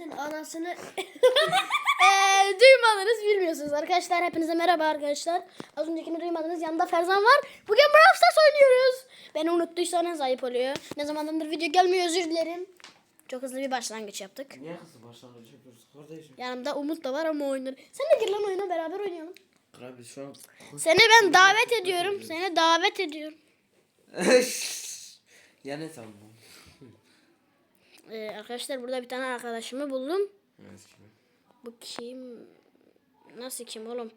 Sizin anasını Eee duymadınız bilmiyorsunuz arkadaşlar. Hepinize merhaba arkadaşlar. Az öncekini duymadınız. Yanında Ferzan var. Bugün Brawl Stars oynuyoruz. Beni unuttuysanız ayıp oluyor. Ne zamandır video gelmiyor özür dilerim. Çok hızlı bir başlangıç yaptık. Niye kızı başlangıç yapıyoruz kardeşim? Yanımda Umut da var ama oynar. Sen de gir lan oyuna beraber oynayalım. Abi şu an... Seni ben davet ediyorum. Seni davet ediyorum. ya ne tamam. Ee, arkadaşlar burada bir tane arkadaşımı buldum. Evet kimi? Bu kim? Nasıl kim oğlum?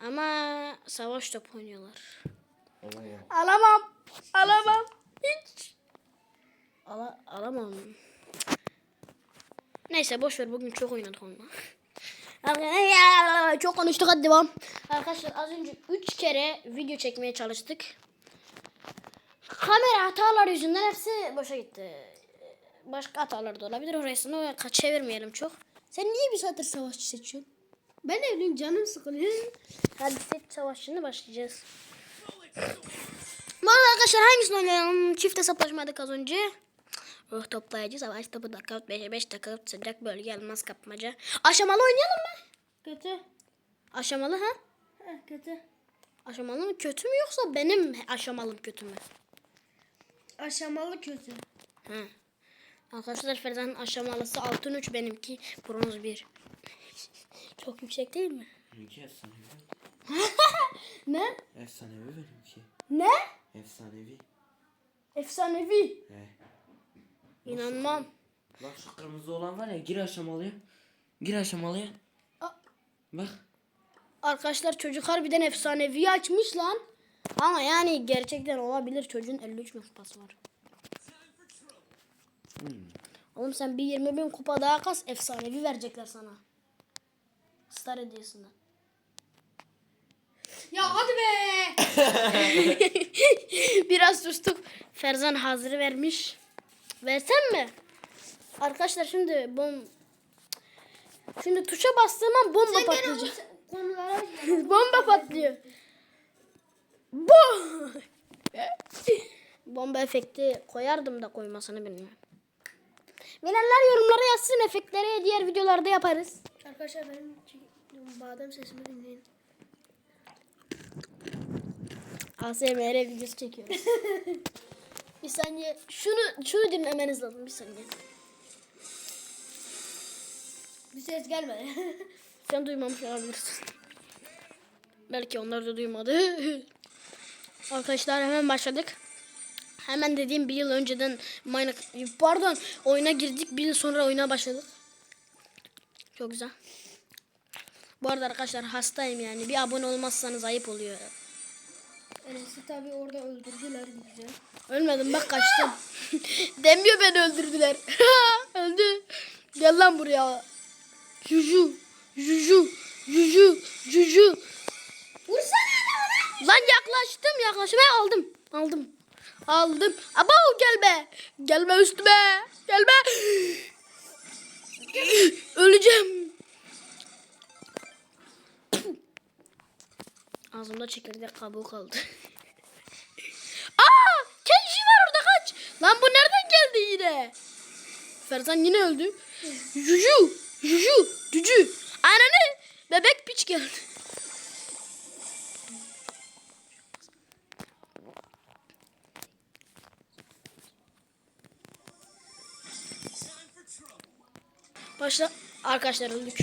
Ama savaş top oynuyorlar. Ya. Alamam. Alamam. Hiç. Ala, alamam. Neyse boş ver bugün çok oynadık onunla. Arkadaşlar, Çok konuştuk hadi devam. Arkadaşlar az önce 3 kere video çekmeye çalıştık. Kamera hatalar yüzünden hepsi boşa gitti. Başka hatalar da olabilir. Orasını çevirmeyelim çok. Sen niye bir saattir savaşçı seçiyorsun? ben evliyim canım sıkılıyor. Hadi seç savaşçını başlayacağız. Bu arada arkadaşlar hangisini oynayalım? Çift hesaplaşmadık az önce. Ruh toplayıcı savaş topu dakika 5 5 dakika sıcak bölge elmas kapmaca. Aşamalı oynayalım mı? Kötü. Aşamalı ha? Heh, kötü. Aşamalı mı kötü mü yoksa benim aşamalım kötü mü? Aşamalı kötü. Ha. Arkadaşlar Ferzan'ın aşamalısı altın 3 benimki bronz 1. Çok yüksek değil mi? Benimki efsanevi. Ne? Efsanevi benimki. Ne? Efsanevi. Efsanevi. He. İnanmam. Bak şu kırmızı olan var ya gir aşamalıya. Gir aşamalıya. Bak. Arkadaşlar çocuk harbiden efsanevi açmış lan. Ama yani gerçekten olabilir çocuğun 53 bin kupası var. Oğlum sen bir 20 bin kupa daha kas efsanevi verecekler sana. Star hediyesinden. Ya hadi be. Biraz sustuk. Ferzan hazır vermiş. Versem mi? Arkadaşlar şimdi bom... Şimdi tuşa bastığım an bomba Sen patlayacak. Bomba patlıyor. Bom! Bomba efekti koyardım da koymasını bilmiyorum. Bilenler yorumlara yazsın efektleri diğer videolarda yaparız. Arkadaşlar benim badem sesimi dinleyin. ASMR videosu çekiyoruz. bir saniye şunu şunu dinlemeniz lazım bir saniye. Bir ses gelmedi. Sen duymamış olabilirsin. Belki onlar da duymadı. Arkadaşlar hemen başladık. Hemen dediğim bir yıl önceden Minecraft, pardon oyuna girdik bir yıl sonra oyuna başladık. Çok güzel. Bu arada arkadaşlar hastayım yani bir abone olmazsanız ayıp oluyor. Enes'i tabi orada öldürdüler güzel. Ölmedim bak kaçtım. Demiyor beni öldürdüler. Öldü. Gel lan buraya. Juju. Juju. Juju. Juju. Vursana adamı Lan yaklaştım. Ben aldım. Aldım. Aldım. Abo gel be. Gelme üstüme. Gelme. Öleceğim. Ağzımda çekirdek kabuğu kaldı. Aa! Kenji var orada kaç. Lan bu nereden geldi yine? Ferzan yine öldü. Juju. Juju. Cücü. Ananı. Bebek piç geldi. Başla. Arkadaşlar öldük.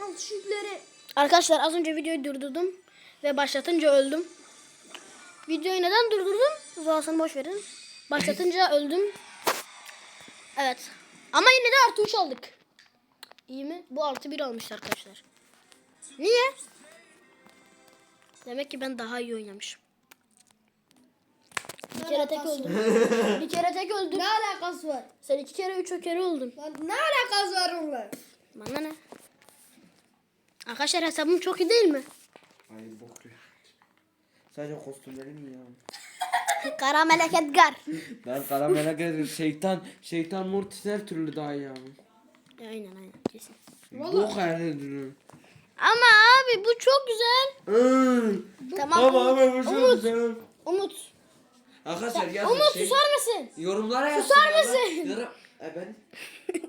Al şükleri. Arkadaşlar az önce videoyu durdurdum. Ve başlatınca öldüm. Videoyu neden durdurdum? Uzasını boş verin. Başlatınca öldüm. Evet. Ama yine de artı 3 aldık. İyi mi? Bu artı 1 almış arkadaşlar. Niye? Demek ki ben daha iyi oynamışım. Bir kere tek öldüm. bir kere tek öldüm. Ne alakası var? Sen iki kere üç kere öldün. Lan ne alakası var onunla? Bana ne? Arkadaşlar hesabım çok iyi değil mi? Ay bok ya. Sadece kostümlerim iyi ya. Kara Melek Edgar. Ben kara merak ederim. Şeytan, şeytan Mortis her türlü daha iyi abi. Aynen aynen kesin. Bok her türlü. Ama abi bu çok güzel. Tamam Ama abi bu çok Umut. güzel. Umut. Arkadaşlar yazın Umut şey. susar mısın? Yorumlara yazın. Susar mısın? Yorum- E ben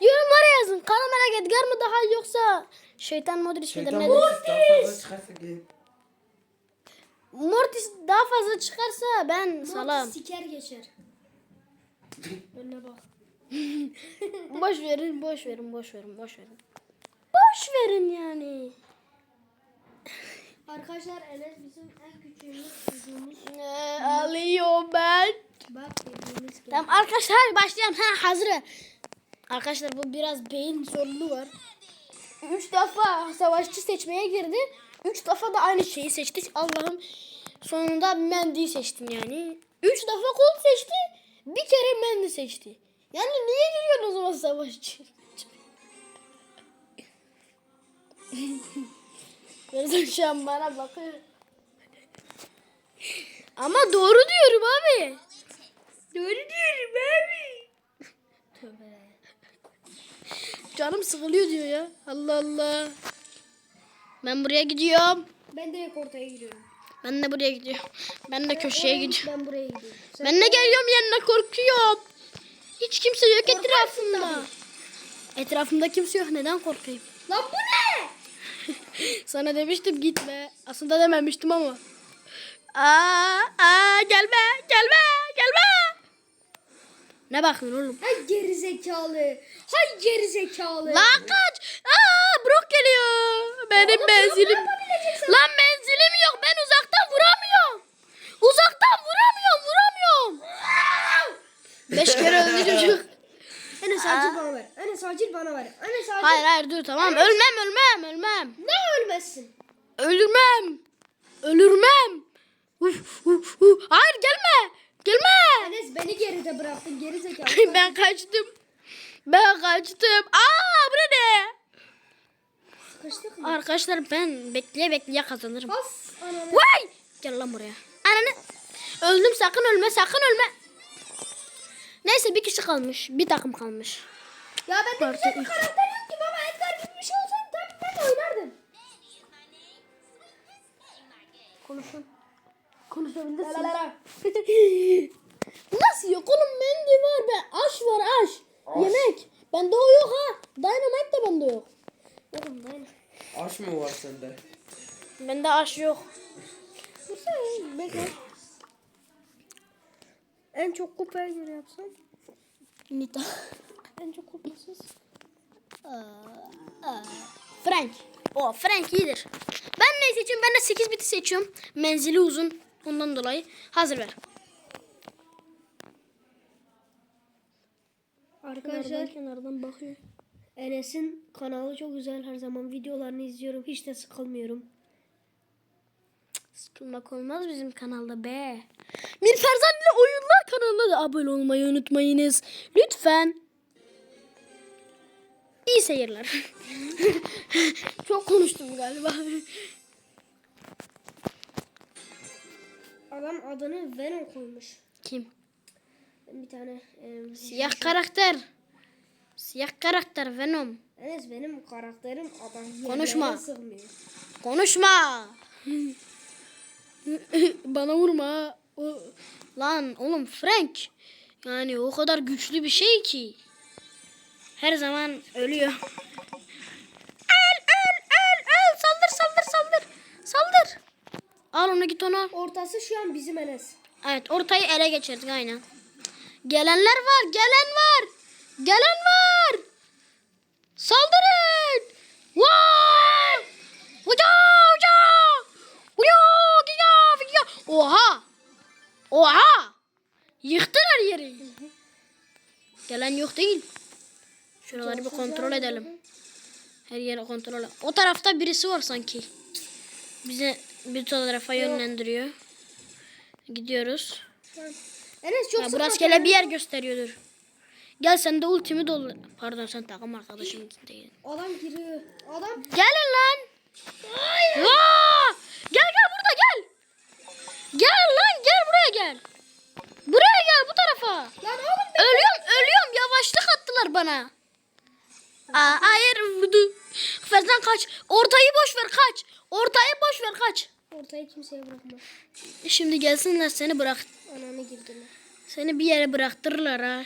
Yorumlara yazın. Karamel Edgar mı daha yoksa Şeytan Modric midir şeytan nedir? Mortis daha fazla çıkarsa gel. Mortis daha fazla çıkarsa ben salam. Siker geçer. Önüne bak. boş verin, boş verin, boş verin, boş verin. Boş verin yani. Arkadaşlar Enes bizim en küçüğümüz çocuğumuz. Ee, alıyorum ben. Bak dediğimiz gibi. Tamam arkadaşlar başlayalım. Ha hazır. Arkadaşlar bu biraz beyin sorunu var. Üç defa savaşçı seçmeye girdi. Üç defa da aynı şeyi seçti. Allah'ım sonunda Mendy'yi seçtim yani. Üç defa kol seçti. Bir kere Mendy seçti. Yani niye giriyorsun o zaman savaşçı? Gözüm şu an bana bakıyor. Ama doğru diyorum abi. Doğru diyorum abi. Tövbe. Canım sıkılıyor diyor ya. Allah Allah. Ben buraya gidiyorum. Ben direkt ortaya giriyorum. Ben de buraya gidiyorum. Ben de köşeye gidiyorum. Ben buraya gidiyorum. Sen Ben de geliyorum yanına korkuyorum. Hiç kimse yok etrafımda. Etrafımda kimse yok. Neden korkayım? Lan bu ne? Sana demiştim gitme. Aslında dememiştim ama. Aa, aa gelme, gelme, gelme. Ne bakıyorsun oğlum? Hay geri zekalı. Hay geri zekalı. Lan kaç. Aa, Brock geliyor. Benim menzilim. Lan menzilim yok. Ben uzaktan vuramıyorum. Uzaktan vuramıyorum, vuramıyorum. Beş kere öldü çocuk. Enes acil bana ver. Enes acil bana ver. Enes acil. Hayır hayır dur tamam. Ölmem ölmem ölmem. Ne ölmezsin? Ölürmem. Ölürmem. Uf, uf, uf. Hayır gelme. Gelme. Enes beni geride bıraktın geri zekalı. ben kaçtım. Ben kaçtım. Aa bu ne? Mı? Arkadaşlar ben bekleye bekleye kazanırım. Ananı. Vay! Gel lan buraya. Ananı. Öldüm sakın ölme sakın ölme. Neyse bir kişi kalmış. Bir takım kalmış. Ya ben de Parti güzel bir karakter yok ki baba. Edgar gibi bir şey olsaydı tabii ben oynardım. Konuşun. Konuşabilirsin. Lalalala. Nasıl yok oğlum mendi var be. Aş var aş. Yemek. Bende o yok ha. Dynamite de bende yok. Oğlum ben. Aş mı var sende? Bende aş yok. Dursana bekle. En çok kupaya göre yapsam. Nita. En çok kupasız. Frank. O Frank iyidir. Ben ne seçiyorum? Ben de 8 biti seçiyorum. Menzili uzun. Ondan dolayı. Hazır ver. Arkadaşlar kenardan bakıyor. Enes'in kanalı çok güzel. Her zaman videolarını izliyorum. Hiç de sıkılmıyorum. Sıkılmak olmaz bizim kanalda be. Mir Ferzan ile Oyunlar kanalına da abone olmayı unutmayınız. Lütfen. İyi seyirler. Çok konuştum galiba. Adam adını Venom koymuş. Kim? Bir tane e, Siyah karakter. Siyah karakter Venom. Enes benim karakterim adam Konuşma. Konuşma. Bana vurma. O... Lan oğlum Frank. Yani o kadar güçlü bir şey ki. Her zaman ölüyor. Öl öl öl öl. Saldır saldır saldır. Saldır. Al onu git onu al. Ortası şu an bizim Enes. Evet ortayı ele geçirdik aynen. Gelenler var gelen var. Gelen var. Saldırın. Vay. Oha. Oha. Yıktılar yeri. Gelen yok değil. Şuraları bir kontrol edelim. Her yeri kontrol edelim. O tarafta birisi var sanki. Bize bir tarafa yönlendiriyor. Gidiyoruz. Enes çok Ya bu rastgele bir yer gösteriyordur. Gel sen de ultimi dol. Pardon sen takım arkadaşım değil. Adam giriyor. Adam Gelin lan. bana. Aa, hayır. Ferzan kaç. Ortayı boş ver kaç. Ortayı boş ver kaç. ortayı kimseye bırakma. Şimdi gelsinler seni bırak. Ananı girdiler. Seni bir yere bıraktırırlar ha.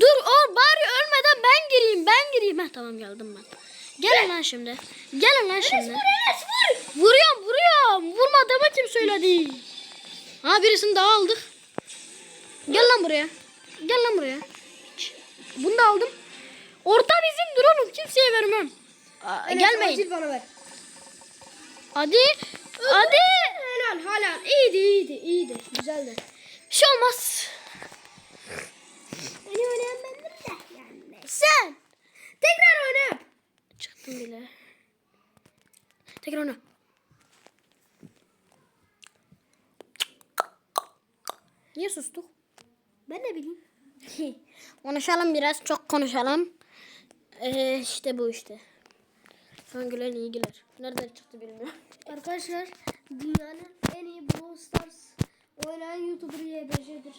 Dur o bari ölmeden ben gireyim ben gireyim. Heh, tamam geldim ben. Gelin lan şimdi. Gelin lan şimdi. Enes vur. Vuruyorum vuruyorum. Vurmadığımı kim söyledi? Ha birisini daha aldık. Gel lan buraya. Gel lan buraya. Bunu da aldım. Orta bizim dur oğlum kimseye vermem. Aa, Enes, gelmeyin. acil bana ver. Hadi. Hadi. Helal helal. İyiydi iyiydi iyiydi. Güzeldi. Bir şey olmaz. Beni oynayan bendim de. Yani. Sen. Tekrar oyna. Çıktım bile. Tekrar oyna. Niye sustuk? Ben ne bileyim. konuşalım biraz, çok konuşalım. Ee, işte bu işte. Hangileri ilgiler. Nereden çıktı bilmiyorum. Arkadaşlar dünyanın en iyi Brawl Stars oynayan YouTuber YBC'dir.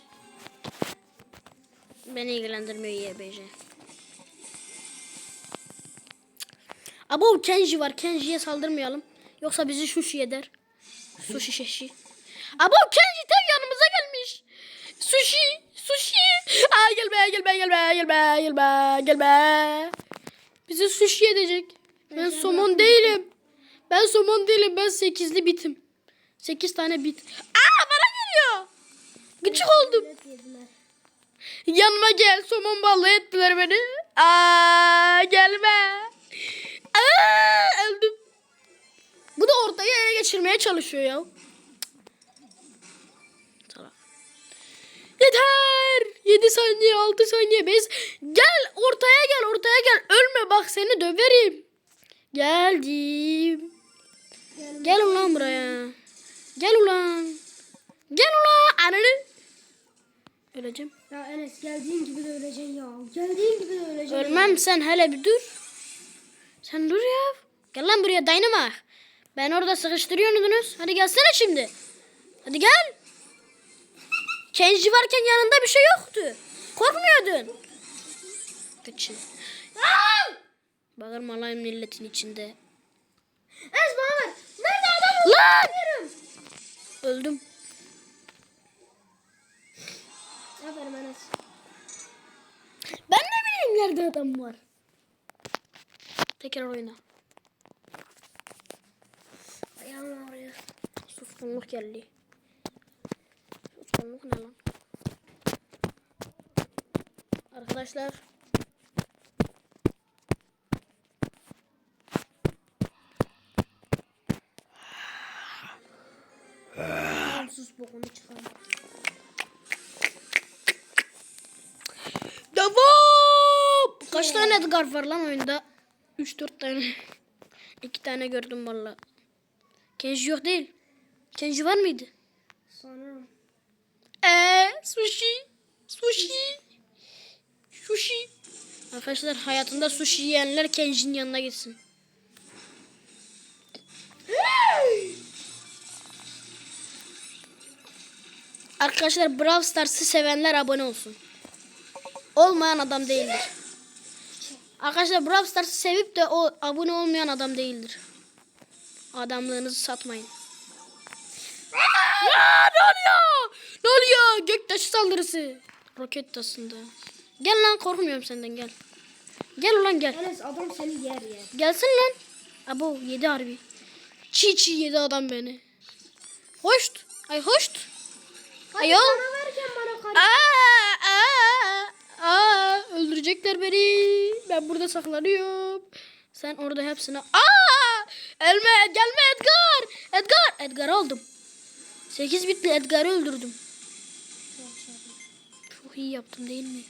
Beni ilgilendirmiyor YBC. Abo Kenji var. Kenji'ye saldırmayalım. Yoksa bizi şuş eder. Sushi şeşi. Abo Kenji tek yanımıza gelmiş. Sushi. Sushi. Aa gel be gel be gel be gel be gel be gel be. Bizi sushi edecek. Ben somon değilim. Ben somon değilim. Ben sekizli bitim. Sekiz tane bit. Aa bana geliyor. Gıcık oldum. Yanıma gel somon balığı ettiler beni. Aa gelme. Aa öldüm. Bu da ortayı ele geçirmeye çalışıyor ya. Yeter. 7 saniye 6 saniye 5. Gel ortaya gel ortaya gel. Ölme bak seni döverim. Geldim. Gel ulan buraya. Gel ulan. Gel ulan. Ananı. Öleceğim. Ya Enes geldiğin gibi de öleceksin ya. Geldiğin gibi de öleceksin. Ölmem sen hele bir dur. Sen dur ya. Gel lan buraya Dynamite. Ben orada sıkıştırıyordunuz. Hadi gelsene şimdi. Hadi gel. Kenji varken yanında bir şey yoktu. Korkmuyordun. Kaçın. Bağırma lan milletin içinde. Enes bana ver. Nerede adam? Lan! Öldüm. Aferin Enes. Ben ne bileyim nerede adam var. Tekrar oyna. Ayağım ağrıyor. Suskunluk geldi. Suskunluk ne lan? Arkadaşlar. Sus bokunu çıkarma. Devam! Kaç tane Edgar var lan oyunda? 3-4 tane. 2 tane gördüm valla. Kenji yok değil. Kenji var mıydı? Sanırım. Eee sushi. Sushi. Sushi. Arkadaşlar hayatında sushi yiyenler Kenji'nin yanına gitsin. Arkadaşlar Brawl Stars'ı sevenler abone olsun. Olmayan adam değildir. Arkadaşlar Brawl Stars'ı sevip de o abone olmayan adam değildir. Adamlığınızı satmayın. Aa, ne oluyor? Ne oluyor? Göktaşı saldırısı. Roket tasında. Gel lan korkmuyorum senden gel. Gel ulan gel. Enes adam seni yer yer. Gelsin lan. Abo yedi harbi. Çiğ çiğ yedi adam beni. Hoşt. Ay hoşt. Ayol. Bana verken bana kar. Aa, aa, aa, öldürecekler beni. Ben burada saklanıyorum. Sen orada hepsine. Aa! Elme gelme Edgar. Edgar. Edgar aldım. 8 bitli Edgar'ı öldürdüm. Çok iyi yaptım değil mi?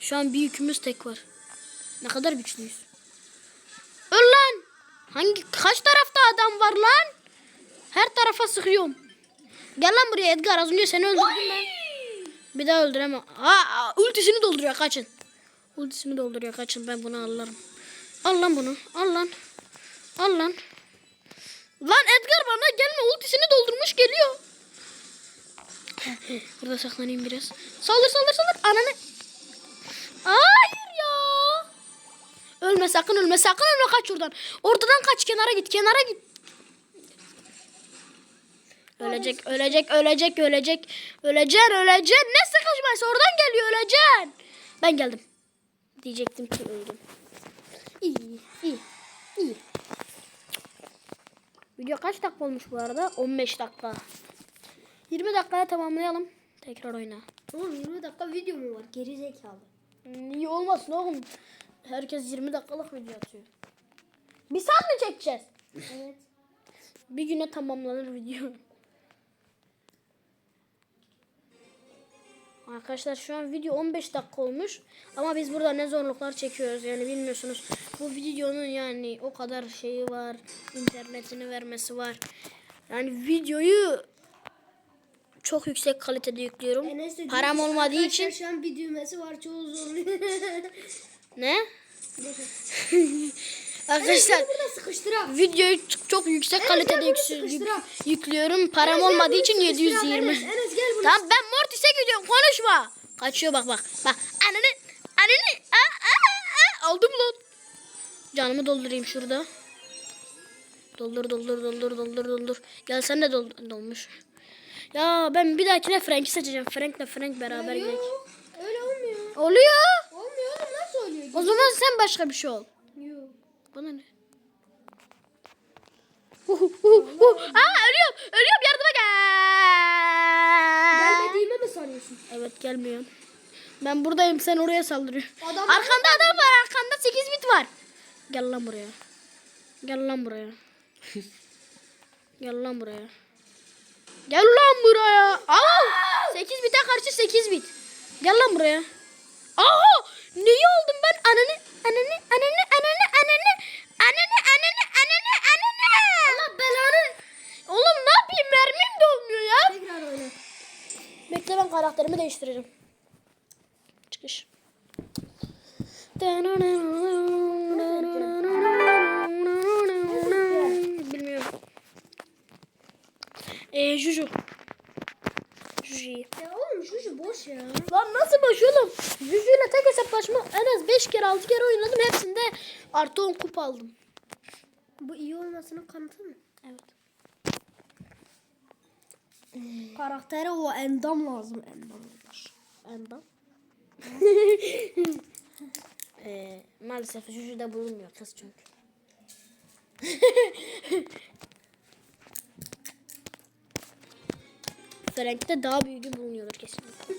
Şu an bir yükümüz tek var. Ne kadar güçlüyüz. Öl lan. Hangi kaç tarafta adam var lan? Her tarafa sıkıyorum. Gel lan buraya Edgar az önce seni öldürdüm ben. Bir daha öldüremem. Aa, ultisini dolduruyor kaçın. Ultisini dolduruyor kaçın ben bunu alırım. Al lan bunu. Al lan. Al lan. Lan Edgar bana gelme ultisini doldurmuş geliyor. Burada saklanayım biraz. Saldır saldır saldır. Ananı. Hayır ya. Ölme sakın ölme sakın ölme kaç oradan. Ortadan kaç kenara git kenara git. Ölecek ölecek ölecek ölecek. Öleceksin öleceksin. Ne sıkışmaysa oradan geliyor öleceksin. Ben geldim. Diyecektim ki öldüm. İyi, iyi, iyi. Video kaç dakika olmuş bu arada? 15 dakika. 20 dakikaya tamamlayalım. Tekrar oyna. Oğlum 20 dakika video mu var? Geri zekalı. Niye olmasın oğlum? Herkes 20 dakikalık video atıyor. Bir saat mi çekeceğiz? Evet. Bir güne tamamlanır video. Arkadaşlar şu an video 15 dakika olmuş. Ama biz burada ne zorluklar çekiyoruz yani bilmiyorsunuz. Bu videonun yani o kadar şeyi var. internetini vermesi var. Yani videoyu çok yüksek kalitede yüklüyorum. Enes de diyor Param olmadığı için. Şu an bir düğmesi var çoğu zorluyor. Ne? Arkadaşlar videoyu çok yüksek Enes, kalitede yük- yüklüyorum. Param Enes, olmadığı için sıkıştırak, 720. Enes, Enes gel. Tamam ben Mortis'e gidiyorum konuşma. Kaçıyor bak bak. Bak ananı ananı aa, aa, aa. aldım lan. Canımı doldurayım şurada. Doldur doldur doldur doldur doldur. Gel sen de dol dolmuş. Ya ben bir dahakine Frank'i seçeceğim. Frank'le Frank beraber gidelim. Öyle olmuyor. Oluyor. Olmuyor oğlum nasıl oluyor? O zaman sen başka bir şey ol. Yok. Bana ne? Aa ölüyorum. Ölüyorum yardıma gel. Gelmediğimi mi sanıyorsun? Evet gelmiyor. Ben buradayım sen oraya saldırıyorsun. Adam- Arkanda adam var arkanda 8 bit var. Gel lan buraya. Gel lan buraya. Gel lan buraya. Gel lan buraya. Al. 8 bite karşı 8 bit. Gel lan buraya. Aa! Neyi oldum ben? Ananı ananı ananı ananı ananı ananı ananı ananı ananı. Allah belanı. Oğlum ne yapayım? Mermim de olmuyor ya. Tekrar oyna. Bekle ben karakterimi değiştireceğim. Çıkış. Bilmiyorum. Ee, Juju. Juju iyi. Ya oğlum şu boş ya. Lan nasıl boş oğlum? Juju ile tek hesaplaşma en az 5 kere 6 kere oynadım. Hepsinde artı 10 kupa aldım. Bu iyi olmasının kanıtı mı? Evet. Karaktere o endam lazım endam. Endam. ee, maalesef Juju'da bulunmuyor kız çünkü. Frank'te daha büyüğü bulunuyordur kesinlikle.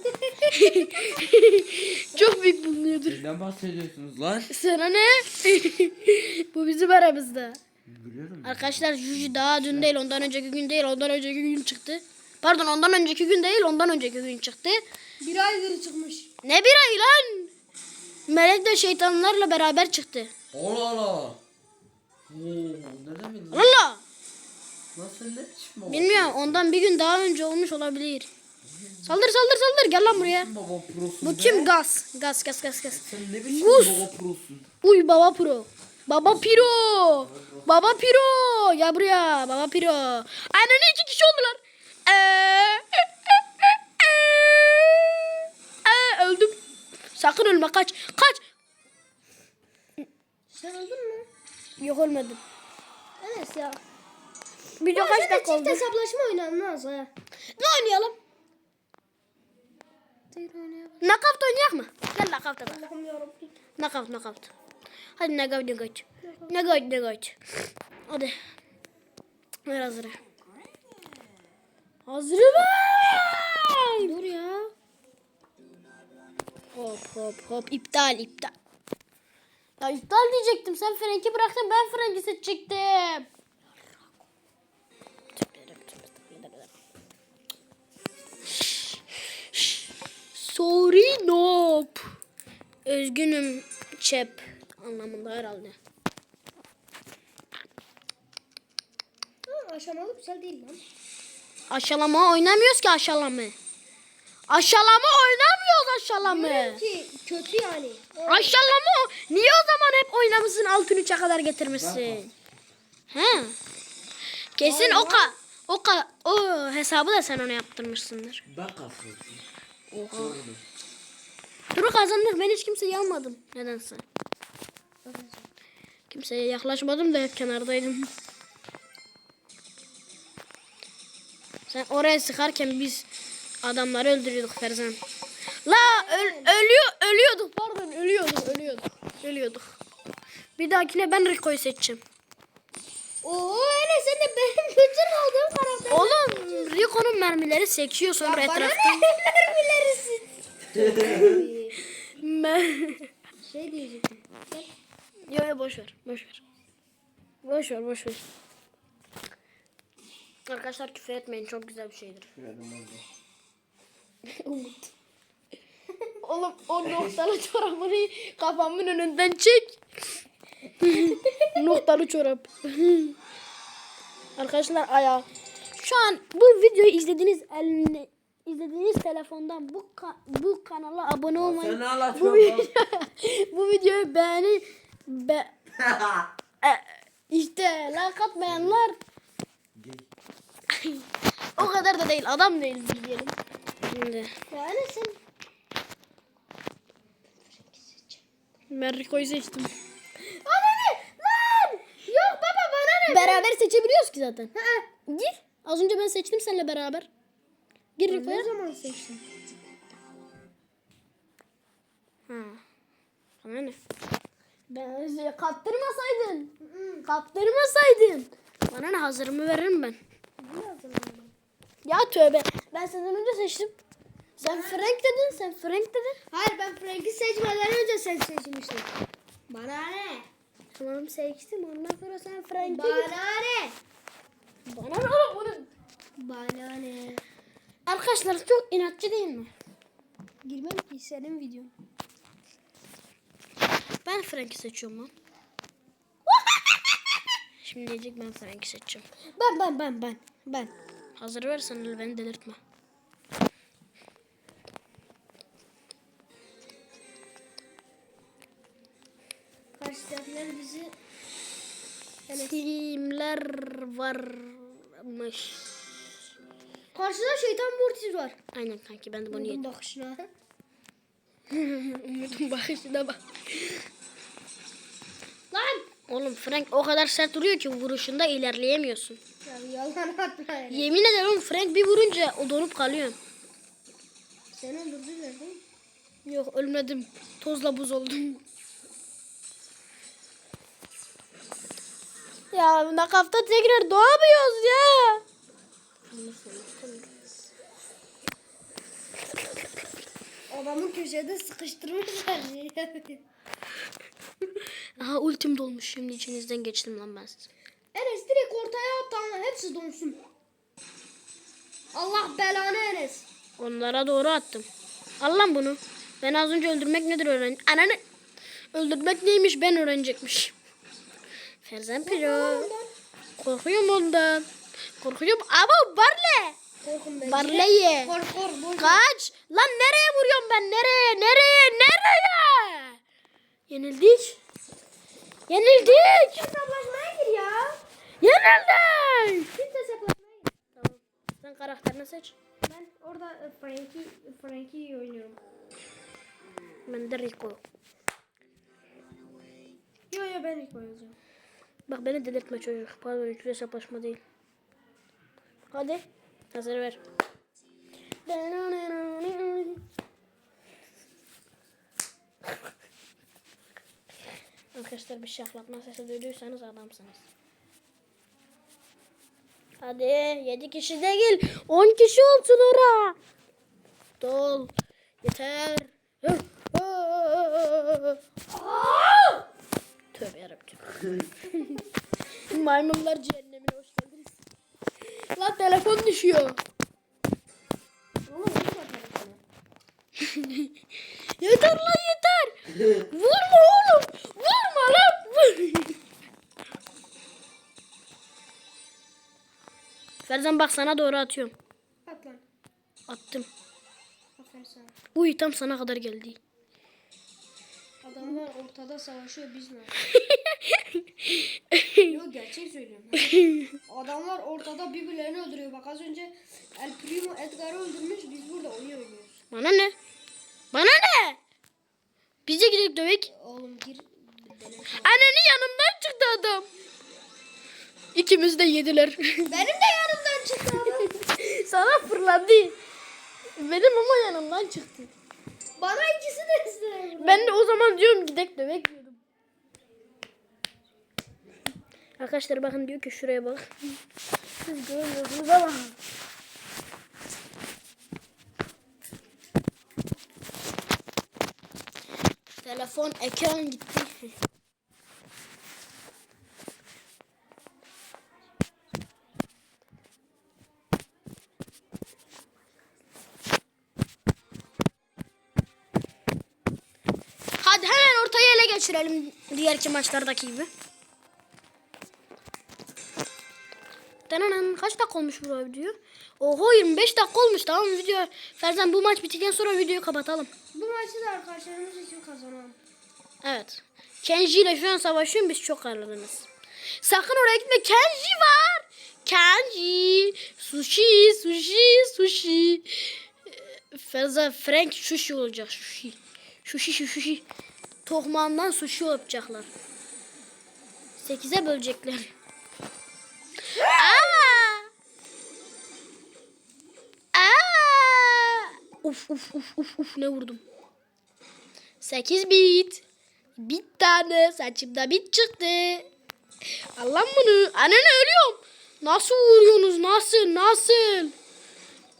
Çok büyük bulunuyordur. Neden bahsediyorsunuz lan? Sana ne? Bu bizim aramızda. Biliyorum. Arkadaşlar Juju daha dün değil ondan önceki gün değil ondan önceki gün çıktı. Pardon ondan önceki gün değil ondan önceki gün çıktı. Bir aydır çıkmış. Ne bir ay lan? Melek de şeytanlarla beraber çıktı. Allah Allah. Oo, neden bildin? Allah! Nasıl ne çıkma? Bilmiyorum ondan bir gün daha önce olmuş olabilir. Saldır saldır saldır gel lan buraya. Baba prosun Bu be. kim? Gaz. Gaz gaz gaz gaz. Sen ne biçim Gus. baba prosun? Uy baba pro. Baba piro. Baba piro. Gel buraya. Baba piro. Aynen iki kişi oldular. Ee, ee, öldüm. Sakın ölme kaç. Kaç. Sen öldün mü? Yok ölmedim. Enes ya. Video kaç dakika çift oldu? hesaplaşma oynanmaz ha. Ne oynayalım? Knockout oynayak mı? Gel. Allah'ım yarabbim. Knockout knockout. Hadi knockout knockout. Knockout knockout. Hadi. Ver hazırı. Hazırı ver. Dur ya. Hop hop hop iptal iptal. Ya iptal diyecektim. Sen Frank'i bıraktın ben Frank'i seçecektim. Sorry nope. Özgünüm çep anlamında herhalde. Ha, aşamalı güzel değil lan. Aşalama oynamıyoruz ki aşalama. Aşalama oynamıyoruz aşalama. Ki kötü yani. Aşağılama o. Niye o zaman hep oynamışsın altın üçe kadar getirmişsin? He. Kesin o ka o ka o hesabı da sen ona yaptırmışsındır. Ben kasıldım. Oha. Duru kazanır. Ben hiç kimseyi almadım. Nedense. Kimseye yaklaşmadım da hep kenardaydım. Sen oraya sıkarken biz adamları öldürüyorduk Ferzan. La öl- ölüyor ölüyorduk Ölüyorduk. Bir dahakine ben Rico'yu seçeceğim. Oo öyle sen de benim bütün aldığım karakter. Oğlum Rico'nun mermileri sekiyor sonra Bana etrafta. ne mermilerisin? Me- Şey diyecektim. Yo yo boş ver. Boş ver. Boş ver boş ver. Arkadaşlar küfür etmeyin çok güzel bir şeydir. Umut. Oğlum o noktalı çorabını kafamın önünden çek. noktalı çorap. Arkadaşlar ayağı. Şu an bu videoyu izlediğiniz eline izlediğiniz telefondan bu ka- bu kanala abone olmayı bu, video, bu videoyu beğeni be, e, işte like atmayanlar o kadar da değil adam değil diyelim. Şimdi Yani sen ben Rico'yu seçtim. Bana ne? Lan! Yok baba bana ne? Beraber seçebiliyoruz ki zaten. Gir. Az önce ben seçtim seninle beraber. Gir Rico'ya. Ne zaman seçtin? Ha. Sana ne? Ben kaptırmasaydın. Kaptırmasaydın. Bana ne hazırımı veririm ben. Ya tövbe. Ben senden önce seçtim. Sen Frank dedin, sen Frank dedin. Hayır ben Frank'i seçmeden önce sen seçmiştin. Bana ne? Tamam seçtim. Ondan sonra sen Frank'i Bana ne? Bana ne oğlum bunun? Bana ne? Arkadaşlar çok inatçı değil mi? Girmem ki senin videon. Ben Frank'i seçiyorum lan. Şimdi diyecek ben Frank'i seçeceğim. Ben ben ben ben. Ben. Hazır versen beni delirtme. Kimler varmış? Karşıda şeytan mortis var. Aynen kanki ben de bunu yedim. bakışına. Umut'un bakışına bak. Lan! Oğlum Frank o kadar sert vuruyor ki vuruşunda ilerleyemiyorsun. Ya yalan atma yani. Yemin ederim Frank bir vurunca o donup kalıyor. Seni öldürdüler değil mi? Yok ölmedim. Tozla buz oldum. Ya nakafta tekrar doğamıyoruz ya. Adamı köşede sıkıştırmışlar. Aha ultim dolmuş şimdi içinizden geçtim lan ben sizi. Enes direkt ortaya at lan hepsi donsun. Allah belanı Enes. Onlara doğru attım. Al lan bunu. Ben az önce öldürmek nedir öğren... Ananı... Öldürmek neymiş ben öğrenecekmiş. Ferzan Piro. Korkuyorum ondan. Korkuyorum. Ama Barley. Barley'e. Kaç. Lan nereye vuruyorum ben? Nereye? Nereye? Nereye? Yenildik. Yenildik. Hesaplaşmaya gir ya. Yenildik. Hesaplaşmaya gir. Tamam. Sen karakterini seç. Ben orada e, Frank'i Frank'i oynuyorum. Ben de Rico. Yo yo ben ilk oynayacağım. Bak beni delirtme çocuk. Pardon hiç hesaplaşma değil. Hadi. Hazır ver. Arkadaşlar bir şaklatma sesi duyduysanız adamsınız. Hadi 7 kişi değil 10 kişi olsun ora. Dol. Yeter. Tövbe yarabbim. Maymunlar cehennemine hoş geldiniz. Lan telefon düşüyor. Oğlum ne var telefonu? Yeter lan yeter. Vurma oğlum. Vurma lan. Vur. Ferzan bak sana doğru atıyorum. At lan. Attım. Aferin sana. Uy tam sana kadar geldi. Adamlar ortada savaşıyor biz ne? Yok gerçek söylüyorum. Adamlar ortada birbirlerini öldürüyor. Bak az önce El Primo Edgar'ı öldürmüş. Biz burada oyun oynuyoruz. Bana ne? Bana ne? Biz de gidelim dövek. Oğlum gir. Annenin yanımdan çıktı adam. İkimiz de yediler. Benim de yanımdan çıktı adam. Sana fırladı. Benim ama yanımdan çıktı. Bana ikisi de istedim. Ben de o zaman diyorum gidek dövek diyordum. Arkadaşlar bakın diyor ki şuraya bak. Siz görmüyorsunuz ama. Telefon ekran gitti. Geçirelim diğerki maçlardaki gibi. Denanan kaç dakika olmuş bu video? Oho 25 dakika olmuş tamam video. Ferzan bu maç bittikten sonra videoyu kapatalım. Bu maçı da arkadaşlarımız için kazanalım. Evet. Kenji ile şu an savaşıyorum biz çok ayrıldınız. Sakın oraya gitme Kenji var. Kenji. Sushi, sushi, sushi. Ee, Ferza Frank sushi olacak sushi. Sushi, sushi. Tohmağından sushi yapacaklar. Sekize bölecekler. Aa! Aa! Uf uf uf uf uf ne vurdum. 8 bit. Bir tane saçımda bit çıktı. Allah'ım bunu. Anne ölüyorum. Nasıl vuruyorsunuz? Nasıl? Nasıl?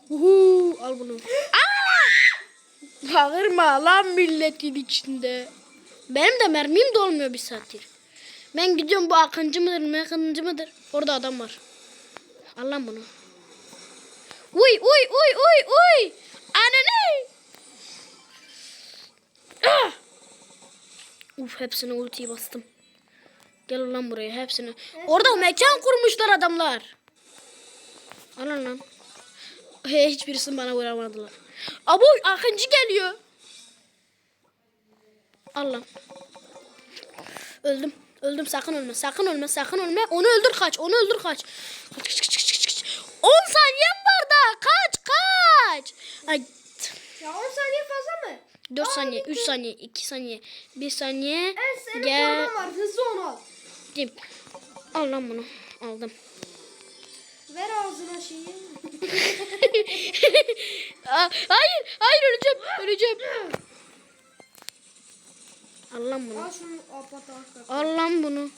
Uhu, al bunu. Bağırma lan milletin içinde. Benim de mermim dolmuyor bir saattir. Ben gidiyorum bu akıncı mıdır, mekıncı mıdır? Orada adam var. Al lan bunu. Uy uy uy uy uy. Anne Ah! Uf hepsine ultiyi bastım. Gel lan buraya hepsini. Orada mekan kurmuşlar adamlar. Alın lan. He, hiçbirisini bana vuramadılar. Abo Akıncı geliyor. Al lan. Öldüm. Öldüm sakın ölme. Sakın ölme. Sakın ölme. Onu öldür kaç. Onu öldür kaç. Kaç kaç kaç kaç kaç. 10 saniyem var daha. Kaç kaç. Ay Ya 10 saniye fazla mı? 4 saniye, 3 saniye, 2 saniye, 1 saniye. En senin Gel. var. Hızlı onu al. Dim. Al lan bunu. Aldım. Ver ağzına şeyi. Aa, hayır, hayır öleceğim, öleceğim. Al lan bunu. al şunu apata hakikaten. Al lan bunu.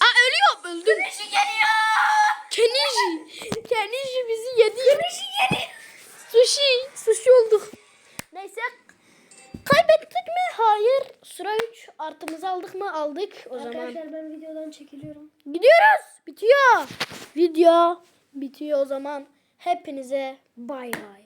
Aa ölüyorum, öldüm. Güneşi geliyor. Keniji. Keniji bizi yedi. Keniji yedi. Sushi. Sushi olduk. Neyse. Kaybettik mi? Hayır. Sıra 3. Artımızı aldık mı? Aldık. O zaman. Arkadaşlar ben videodan çekiliyorum. Gidiyoruz. Bitiyor. Video bitiyor o zaman. Hepinize bay bay.